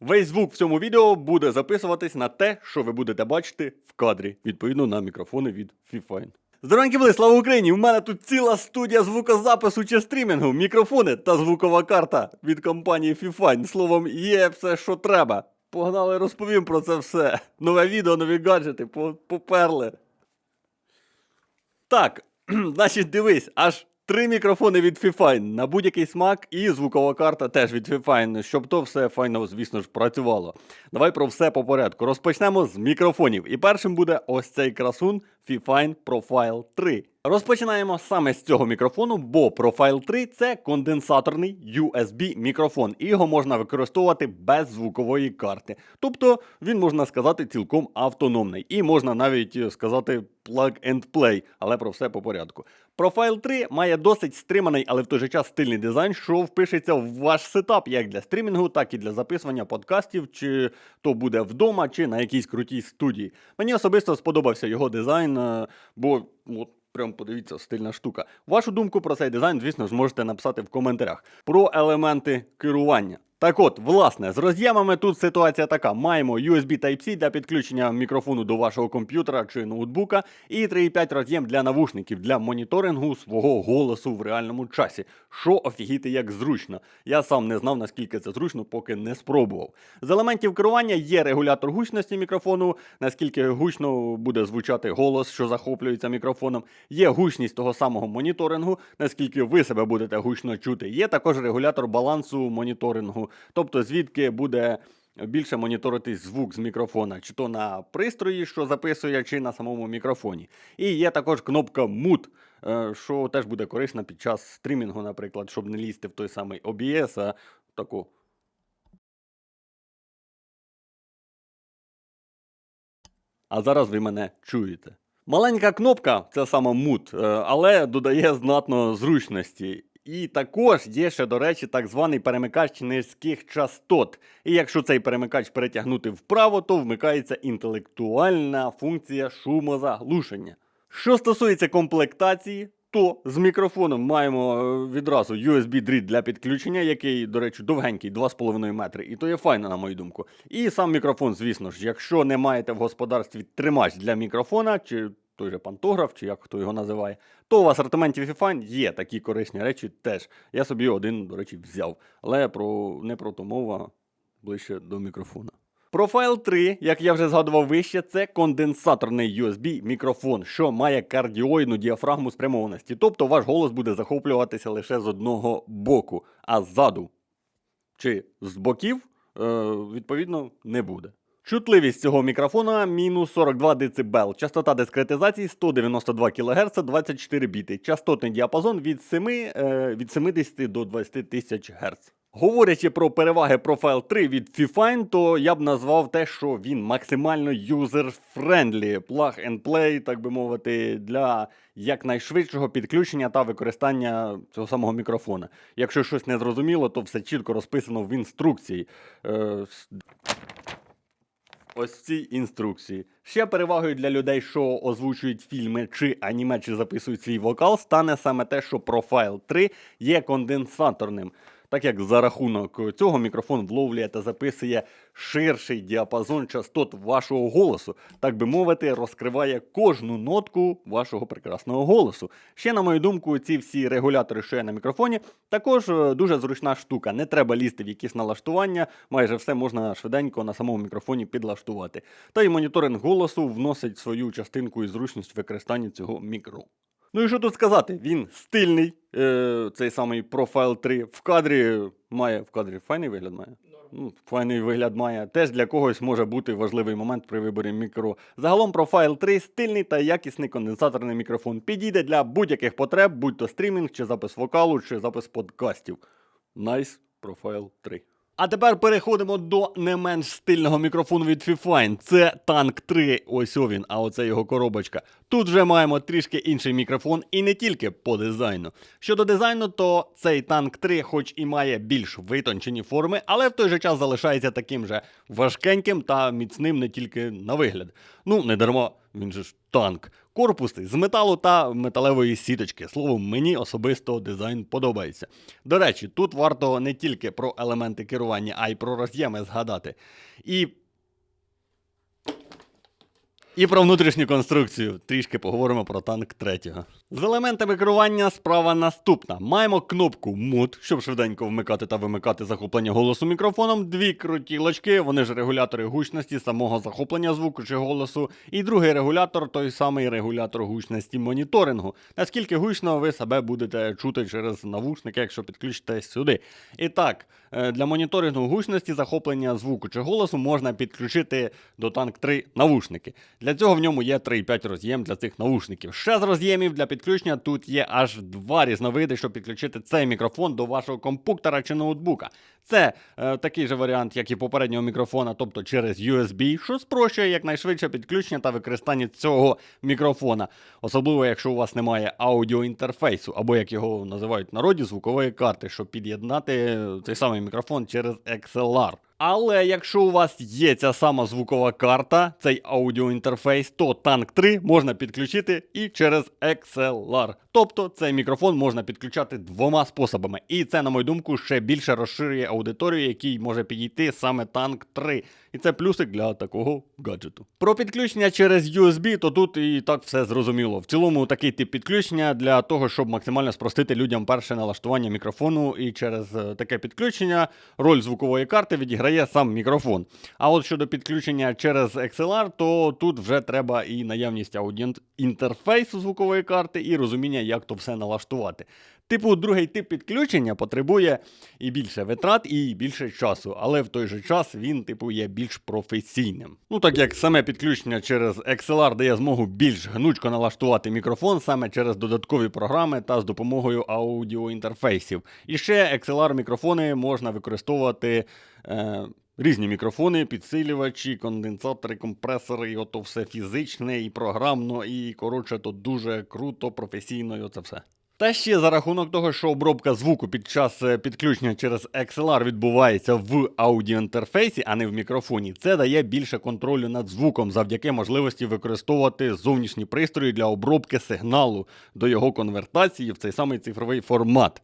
Весь звук в цьому відео буде записуватись на те, що ви будете бачити в кадрі, відповідно на мікрофони від Fifine. Здоровенькі були, слава Україні! У мене тут ціла студія звукозапису чи стрімінгу, мікрофони та звукова карта від компанії Fifine. Словом, є все, що треба. Погнали, розповім про це все. Нове відео, нові гаджети, поперли. Так, значить, дивись, аж три мікрофони від Fifine на будь-який смак і звукова карта теж від Fifine, щоб то все файно, звісно ж, працювало. Давай про все по порядку. Розпочнемо з мікрофонів. І першим буде ось цей красун Fifine Profile 3. Розпочинаємо саме з цього мікрофону, бо Profile 3 це конденсаторний USB мікрофон, і його можна використовувати без звукової карти. Тобто він можна сказати цілком автономний. І можна навіть е, сказати plug and play, але про все по порядку. Profile 3 має досить стриманий, але в той же час стильний дизайн, що впишеться в ваш сетап як для стрімінгу, так і для записування подкастів, чи то буде вдома, чи на якійсь крутій студії. Мені особисто сподобався його дизайн, е, бо от. Прям подивіться, стильна штука. Вашу думку про цей дизайн, звісно ж, можете написати в коментарях. Про елементи керування. Так от, власне, з роз'ємами тут ситуація така: маємо USB Type-C для підключення мікрофону до вашого комп'ютера чи ноутбука, і 3,5 роз'єм для навушників для моніторингу свого голосу в реальному часі. Що офігіти як зручно. Я сам не знав, наскільки це зручно, поки не спробував. З елементів керування є регулятор гучності мікрофону, наскільки гучно буде звучати голос, що захоплюється мікрофоном. Є гучність того самого моніторингу, наскільки ви себе будете гучно чути. Є також регулятор балансу моніторингу, тобто звідки буде більше моніторитись звук з мікрофона, чи то на пристрої, що записує, чи на самому мікрофоні. І є також кнопка Mute, е, що теж буде корисна під час стрімінгу, наприклад, щоб не лізти в той самий OBS, а таку. А зараз ви мене чуєте. Маленька кнопка, це саме мут, е, але додає знатно зручності. І також є ще, до речі, так званий перемикач низьких частот. І якщо цей перемикач перетягнути вправо, то вмикається інтелектуальна функція шумозаглушення. Що стосується комплектації, то з мікрофоном маємо е, відразу USB-дріт для підключення, який, до речі, довгенький, 2,5 метри, і то є файно, на мою думку. І сам мікрофон, звісно ж, якщо не маєте в господарстві тримач для мікрофона, чи той же пантограф, чи як хто його називає, то в асортименті Fifine є такі корисні речі теж. Я собі один, до речі, взяв. Але про не про то мова ближче до мікрофона. Profile 3, як я вже згадував вище, це конденсаторний USB мікрофон, що має кардіоїдну діафрагму спрямованості. Тобто ваш голос буде захоплюватися лише з одного боку, а ззаду чи з боків, е, відповідно, не буде. Чутливість цього мікрофона мінус 42 дБ, частота дискретизації 192 кГц 24 біти, частотний діапазон від 7, е, від 70 до 20 тисяч Гц. Говорячи про переваги Profile 3 від Fifine, то я б назвав те, що він максимально юзер-френдлі, plug and play, так би мовити, для якнайшвидшого підключення та використання цього самого мікрофона. Якщо щось не зрозуміло, то все чітко розписано в інструкції. Ось в цій інструкції. Ще перевагою для людей, що озвучують фільми чи аніме, чи записують свій вокал, стане саме те, що профайл 3 є конденсаторним. Так як за рахунок цього мікрофон вловлює та записує ширший діапазон частот вашого голосу, так би мовити, розкриває кожну нотку вашого прекрасного голосу. Ще, на мою думку, ці всі регулятори, що є на мікрофоні, також е, дуже зручна штука. Не треба лізти в якісь налаштування, майже все можна швиденько на самому мікрофоні підлаштувати. Та й моніторинг голосу вносить свою частинку і зручність в використанні цього мікро. Ну і що тут сказати? Він стильний, е, цей самий Profile 3. В кадрі має в кадрі файний вигляд має. Ну, файний вигляд має. Теж для когось може бути важливий момент при виборі мікро. Загалом Profile 3 стильний та якісний конденсаторний мікрофон. Підійде для будь-яких потреб, будь то стрімінг, чи запис вокалу, чи запис подкастів. Nice Profile 3. А тепер переходимо до не менш стильного мікрофону від Fifine. Це Tank 3. Ось він, а оце його коробочка. Тут вже маємо трішки інший мікрофон і не тільки по дизайну. Щодо дизайну, то цей Tank 3, хоч і має більш витончені форми, але в той же час залишається таким же важкеньким та міцним не тільки на вигляд. Ну, не дарма, він же ж танк. Корпуси з металу та металевої сіточки. Словом, мені особисто дизайн подобається. До речі, тут варто не тільки про елементи керування, а й про роз'єми згадати. І і про внутрішню конструкцію. Трішки поговоримо про танк третього. З елементами керування справа наступна. Маємо кнопку Mute, щоб швиденько вмикати та вимикати захоплення голосу мікрофоном. Дві крутілочки, вони ж регулятори гучності самого захоплення звуку чи голосу. І другий регулятор той самий регулятор гучності моніторингу. Наскільки гучно ви себе будете чути через навушники, якщо підключите сюди. І так, для моніторингу гучності захоплення звуку чи голосу можна підключити до танк 3 навушники. Для цього в ньому є 3,5 роз'єм для цих навушників. Ще з роз'ємів для підключення тут є аж два різновиди, щоб підключити цей мікрофон до вашого компуктора чи ноутбука. Це е, такий же варіант, як і попереднього мікрофона, тобто через USB, що спрощує якнайшвидше підключення та використання цього мікрофона. Особливо, якщо у вас немає аудіоінтерфейсу, або як його називають в народі, звукової карти, щоб під'єднати цей самий мікрофон через XLR. Але якщо у вас є ця сама звукова карта, цей аудіоінтерфейс, то танк 3 можна підключити і через XLR. Тобто цей мікрофон можна підключати двома способами. І це, на мою думку, ще більше розширює аудиторію, якій може підійти саме танк 3. І це плюсик для такого гаджету. Про підключення через USB, то тут і так все зрозуміло. В цілому такий тип підключення для того, щоб максимально спростити людям перше налаштування мікрофону, і через е, таке підключення роль звукової карти відіграє сам мікрофон. А от щодо підключення через XLR, то тут вже треба і наявність аудіоінтерфейсу звукової карти, і розуміння, як то все налаштувати. Типу, другий тип підключення потребує і більше витрат, і більше часу, але в той же час він, типу, є більш професійним. Ну так як саме підключення через XLR дає змогу більш гнучко налаштувати мікрофон саме через додаткові програми та з допомогою аудіоінтерфейсів. І ще XLR мікрофони можна використовувати. Е- Різні мікрофони, підсилювачі, конденсатори, компресори, і ото все фізичне і програмно, і коротше, то дуже круто, професійно, і оце все. Та ще за рахунок того, що обробка звуку під час е, підключення через XLR відбувається в аудіоінтерфейсі, а не в мікрофоні, це дає більше контролю над звуком завдяки можливості використовувати зовнішні пристрої для обробки сигналу до його конвертації в цей самий цифровий формат.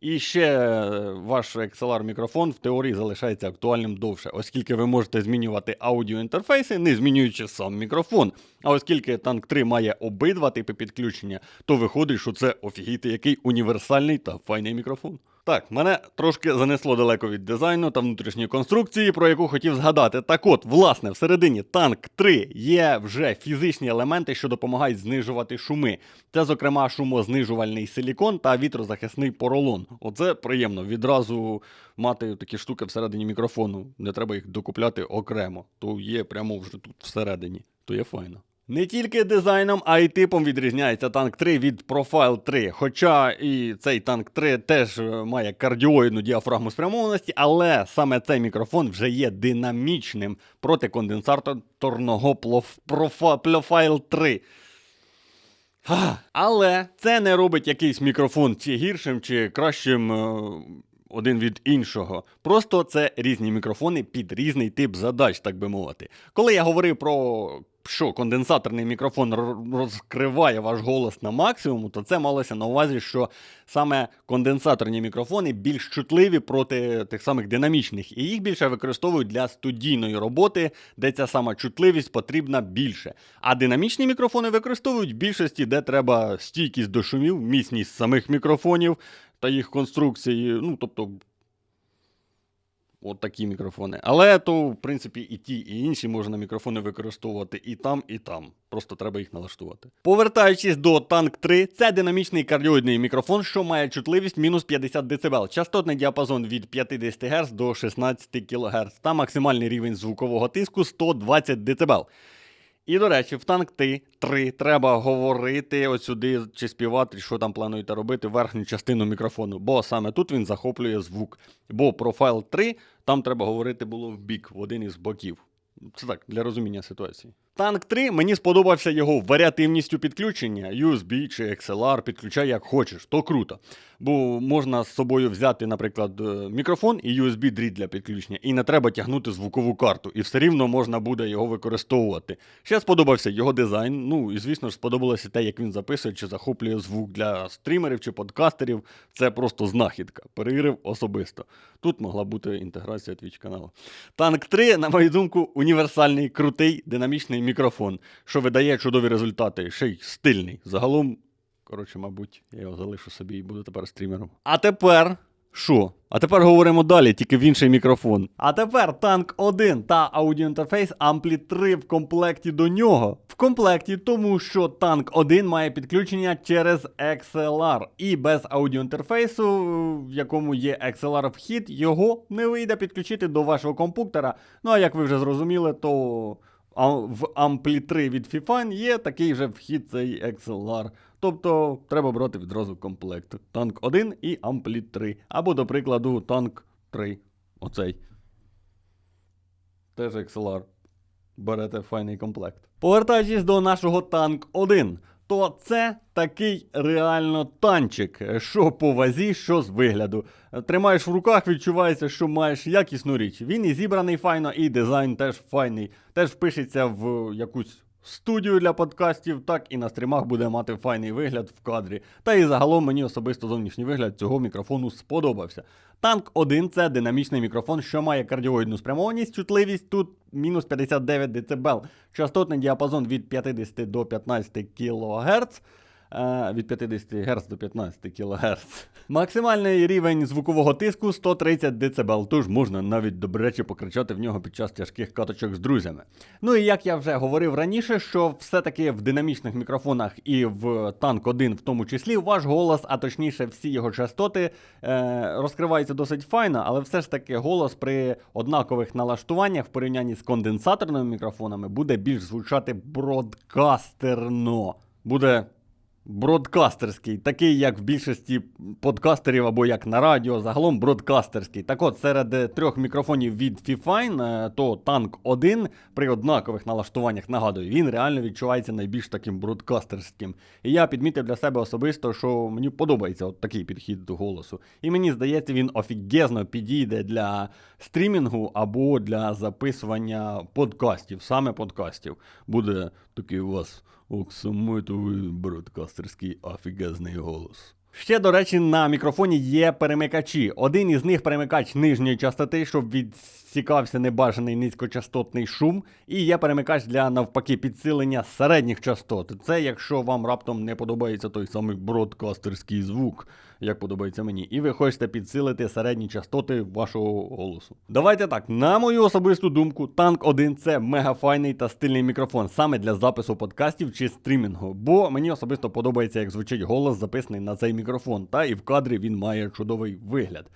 І ще е, ваш XLR мікрофон в теорії залишається актуальним довше, оскільки ви можете змінювати аудіоінтерфейси, не змінюючи сам мікрофон. А оскільки танк 3 має обидва типи підключення, то виходить, що це офігіти який універсальний та файний мікрофон. Так, мене трошки занесло далеко від дизайну та внутрішньої конструкції, про яку хотів згадати. Так от, власне, всередині танк 3 є вже фізичні елементи, що допомагають знижувати шуми. Це, зокрема, шумознижувальний силікон та вітрозахисний поролон. Оце приємно відразу мати такі штуки всередині мікрофону. Не треба їх докупляти окремо. То є прямо вже тут всередині. То є файно. Не тільки дизайном, а й типом відрізняється танк 3 від Profile 3. Хоча і цей танк 3 теж е, має кардіоїдну діафрагму спрямованості, але саме цей мікрофон вже є динамічним проти конденсаторного Profile 3. Ах, Але це не робить якийсь мікрофон чи гіршим, чи кращим е, один від іншого. Просто це різні мікрофони під різний тип задач, так би мовити. Коли я говорив про що конденсаторний мікрофон розкриває ваш голос на максимум, то це малося на увазі, що саме конденсаторні мікрофони більш чутливі проти тих самих динамічних, і їх більше використовують для студійної роботи, де ця сама чутливість потрібна більше. А динамічні мікрофони використовують в більшості, де треба стійкість до шумів, міцність самих мікрофонів та їх конструкції. Ну, тобто, От такі мікрофони. Але то, в принципі, і ті, і інші можна мікрофони використовувати і там, і там. Просто треба їх налаштувати. Повертаючись до Танк 3, це динамічний кардіоїдний мікрофон, що має чутливість мінус 50 дБ, частотний діапазон від 50 Гц до 16 кГц та максимальний рівень звукового тиску 120 дБ. І, до речі, в танк ти 3 треба говорити от сюди чи співати, що там плануєте робити, верхню частину мікрофону, бо саме тут він захоплює звук. Бо профайл 3 там треба говорити було в бік, в один із боків. Це так, для розуміння ситуації. Танк 3 мені сподобався його варіативністю підключення. USB чи XLR, підключай як хочеш, то круто. Бо можна з собою взяти, наприклад, е, мікрофон і USB-дріт для підключення, і не треба тягнути звукову карту, і все рівно можна буде його використовувати. Ще сподобався його дизайн. Ну і звісно ж сподобалося те, як він записує чи захоплює звук для стрімерів чи подкастерів. Це просто знахідка. Перевірив особисто. Тут могла бути інтеграція Twitch каналу. Танк 3, на мою думку, універсальний, крутий, динамічний мікрофон, що видає чудові результати, ще й стильний. Загалом, коротше, мабуть, я його залишу собі і буду тепер стрімером. А тепер. Що? А тепер говоримо далі, тільки в інший мікрофон. А тепер танк 1 та аудіоінтерфейс Ampli 3 в комплекті до нього. В комплекті, тому що танк 1 має підключення через XLR. І без аудіоінтерфейсу, в якому є XLR вхід, його не вийде підключити до вашого компуктора. Ну а як ви вже зрозуміли, то в Amplit 3 від Fifine є такий же вхід цей XLR. Тобто треба брати відразу комплект. Танк 1 і Амплі 3. Або, до прикладу, танк 3. Оцей. Теж XLR. Берете файний комплект. Повертаючись до нашого танк 1, то це такий реально танчик, що по вазі, що з вигляду. Тримаєш в руках, відчувається, що маєш якісну річ. Він і зібраний файно, і дизайн теж файний. Теж впишеться в якусь студію для подкастів, так і на стрімах буде мати файний вигляд в кадрі. Та і загалом мені особисто зовнішній вигляд цього мікрофону сподобався. Танк 1 це динамічний мікрофон, що має кардіоїдну спрямованість, чутливість тут мінус 59 дБ, частотний діапазон від 50 до 15 кГц. Е, від 50 Гц до 15 кГц. Максимальний рівень звукового тиску 130 дБ, тож можна навіть добряче покричати в нього під час тяжких каточок з друзями. Ну і як я вже говорив раніше, що все-таки в динамічних мікрофонах і в танк 1 в тому числі ваш голос, а точніше всі його частоти, е, розкриваються досить файно, але все ж таки голос при однакових налаштуваннях в порівнянні з конденсаторними мікрофонами буде більш звучати бродкастерно. Буде бродкастерський, такий, як в більшості подкастерів або як на радіо, загалом бродкастерський. Так от, серед трьох мікрофонів від Fifine, е, то танк 1 при однакових налаштуваннях, нагадую, він реально відчувається найбільш таким бродкастерським. І я підмітив для себе особисто, що мені подобається от такий підхід до голосу. І мені здається, він офігезно підійде для стрімінгу або для записування подкастів, саме подкастів. Буде такий у вас оксамитовий бродкастерський офігезний голос. Ще, до речі, на мікрофоні є перемикачі. Один із них перемикач нижньої частоти, щоб відсікався небажаний низькочастотний шум. І є перемикач для навпаки підсилення середніх частот. Це якщо вам раптом не подобається той самий бродкастерський звук, як подобається мені, і ви хочете підсилити середні частоти вашого голосу. Давайте так, на мою особисту думку, танк 1 це мегафайний та стильний мікрофон саме для запису подкастів чи стрімінгу. Бо мені особисто подобається, як звучить голос, записаний на цей мікрофон, та і в кадрі він має чудовий вигляд.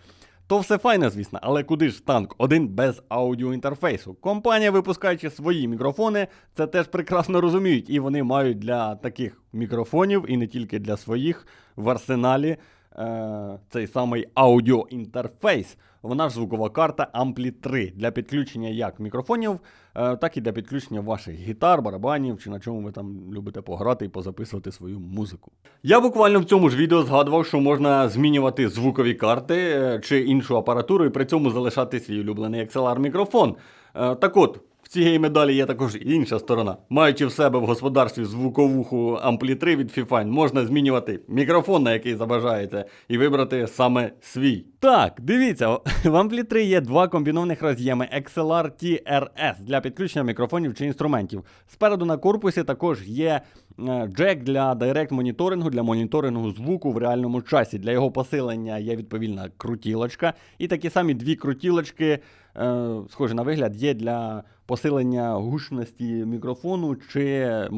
То все файне, звісно, але куди ж танк один без аудіоінтерфейсу? Компанія, випускаючи свої мікрофони, це теж прекрасно розуміють, і вони мають для таких мікрофонів, і не тільки для своїх в арсеналі е, цей самий аудіоінтерфейс. Вона ж звукова карта Ampli 3 для підключення як мікрофонів, е, так і для підключення ваших гітар, барабанів чи на чому ви там любите пограти і позаписувати свою музику. Я буквально в цьому ж відео згадував, що можна змінювати звукові карти е, чи іншу апаратуру і при цьому залишати свій улюблений XLR мікрофон. Е, так от. Цієї медалі є також інша сторона. Маючи в себе в господарстві звуковуху 3 від Fifine, можна змінювати мікрофон, на який забажаєте, і вибрати саме свій. Так, дивіться, в 3 є два комбінованих роз'єми XLR TRS для підключення мікрофонів чи інструментів. Спереду на корпусі також є е, джек для директ моніторингу, для моніторингу звуку в реальному часі. Для його посилення є відповідна крутілочка. І такі самі дві крутілочки, е, схожі на вигляд, є для посилення гучності мікрофону чи е,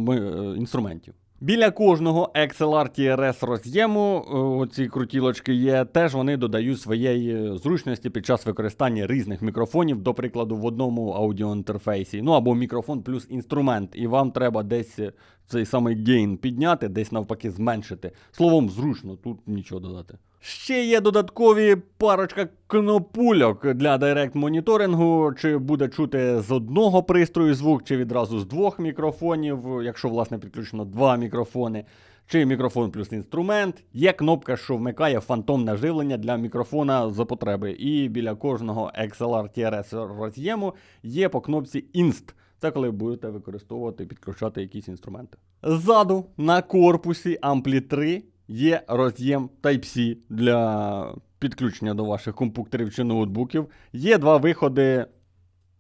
інструментів. Біля кожного XLR TRS роз'єму е, оці крутілочки є, теж вони додають своєї зручності під час використання різних мікрофонів, до прикладу, в одному аудіоінтерфейсі. Ну або мікрофон плюс інструмент, і вам треба десь цей самий гейн підняти, десь навпаки зменшити. Словом, зручно, тут нічого додати. Ще є додаткові парочка кнопульок для директ моніторингу, чи буде чути з одного пристрою звук, чи відразу з двох мікрофонів, якщо власне підключено два мікрофони. Чи мікрофон плюс інструмент. Є кнопка, що вмикає фантомне живлення для мікрофона за потреби. І біля кожного XLR TRS роз'єму є по кнопці Inst. Це коли будете використовувати, і підключати якісь інструменти. Ззаду на корпусі Ampli 3 є роз'єм Type-C для підключення до ваших комп'ютерів чи ноутбуків. Є два виходи,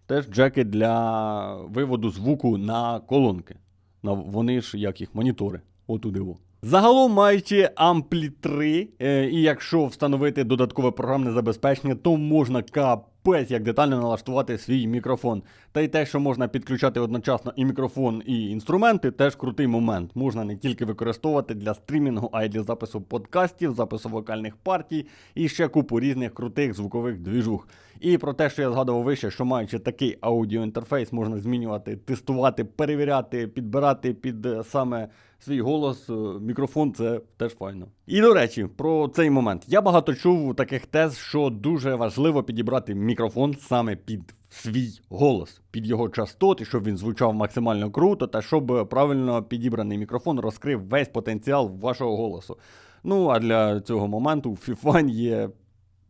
теж джеки для виводу звуку на колонки. Вони ж як їх монітори. Отуди во. Загалом маючи Ampli 3, е, і якщо встановити додаткове програмне забезпечення, то можна капець як детально налаштувати свій мікрофон. Та й те, що можна підключати одночасно і мікрофон, і інструменти, теж крутий момент. Можна не тільки використовувати для стрімінгу, а й для запису подкастів, запису вокальних партій і ще купу різних крутих звукових двіжух. І про те, що я згадував вище, що маючи такий аудіоінтерфейс, можна змінювати, тестувати, перевіряти, підбирати під е, саме свій голос, е, мікрофон, це теж файно. І до речі, про цей момент. Я багато чув таких тез, що дуже важливо підібрати мікрофон саме під свій голос, під його частоти, щоб він звучав максимально круто, та щоб правильно підібраний мікрофон розкрив весь потенціал вашого голосу. Ну а для цього моменту в FIFA є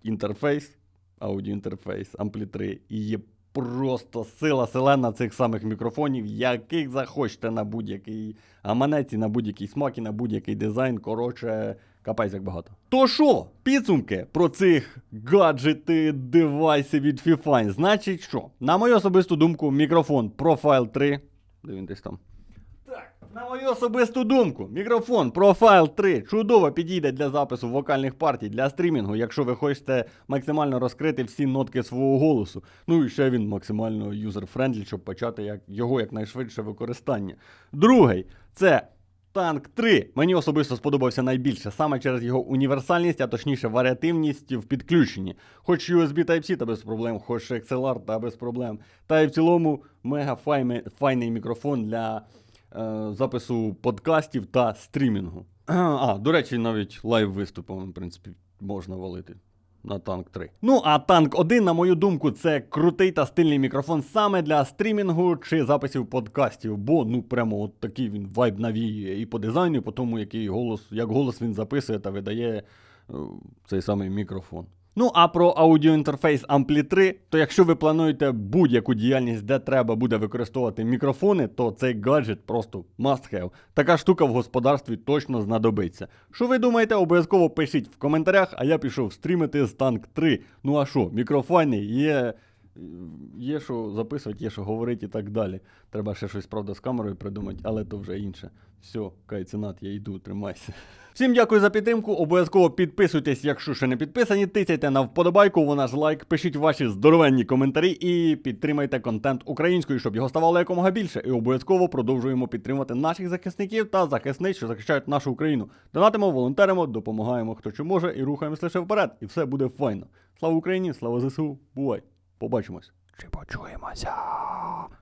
інтерфейс, аудіоінтерфейс, 3, і є просто сила селена цих самих мікрофонів, яких захочете на будь-який гаманець, на будь-який смак, і на будь-який дизайн. Коротше, капець як багато. То що, підсумки про цих гаджети, девайси від FIFA. Значить, що? На мою особисту думку, мікрофон Profile 3. Дивіться там? На мою особисту думку, мікрофон Profile 3 чудово підійде для запису вокальних партій, для стрімінгу, якщо ви хочете максимально розкрити всі нотки свого голосу. Ну і ще він максимально юзер-френдлі, щоб почати як, його якнайшвидше використання. Другий це Танк 3 мені особисто сподобався найбільше саме через його універсальність, а точніше варіативність в підключенні. Хоч USB Type-C та без проблем, хоч XLR та без проблем. Та й в цілому мега файний мікрофон для запису подкастів та стрімінгу. А, до речі, навіть лайв виступом, в принципі, можна валити. На танк 3. Ну, а танк 1, на мою думку, це крутий та стильний мікрофон саме для стрімінгу чи записів подкастів. Бо ну прямо от такий він вайб навіює і по дизайну, і по тому, який голос, як голос він записує та видає е, цей самий мікрофон. Ну а про аудіоінтерфейс Ampli 3, то якщо ви плануєте будь-яку діяльність, де треба буде використовувати мікрофони, то цей гаджет просто must have. Така штука в господарстві точно знадобиться. Що ви думаєте, обов'язково пишіть в коментарях, а я пішов стрімити з танк 3. Ну а що, мікрофони є. Є що записувати, є що говорити і так далі. Треба ще щось, правда, з камерою придумати, але то вже інше. Все, кайценат, я йду, тримайся. Всім дякую за підтримку. Обов'язково підписуйтесь, якщо ще не підписані. Тисяйте на вподобайку, вона ж лайк, пишіть ваші здоровенні коментарі і підтримайте контент українською, щоб його ставало якомога більше. І обов'язково продовжуємо підтримувати наших захисників та захисниць, що захищають нашу Україну. Донатимо, волонтеримо, допомагаємо хто чи може і рухаємось лише вперед. І все буде файно. Слава Україні, слава ЗСУ, бувай! Побачимось. Чи почуємося?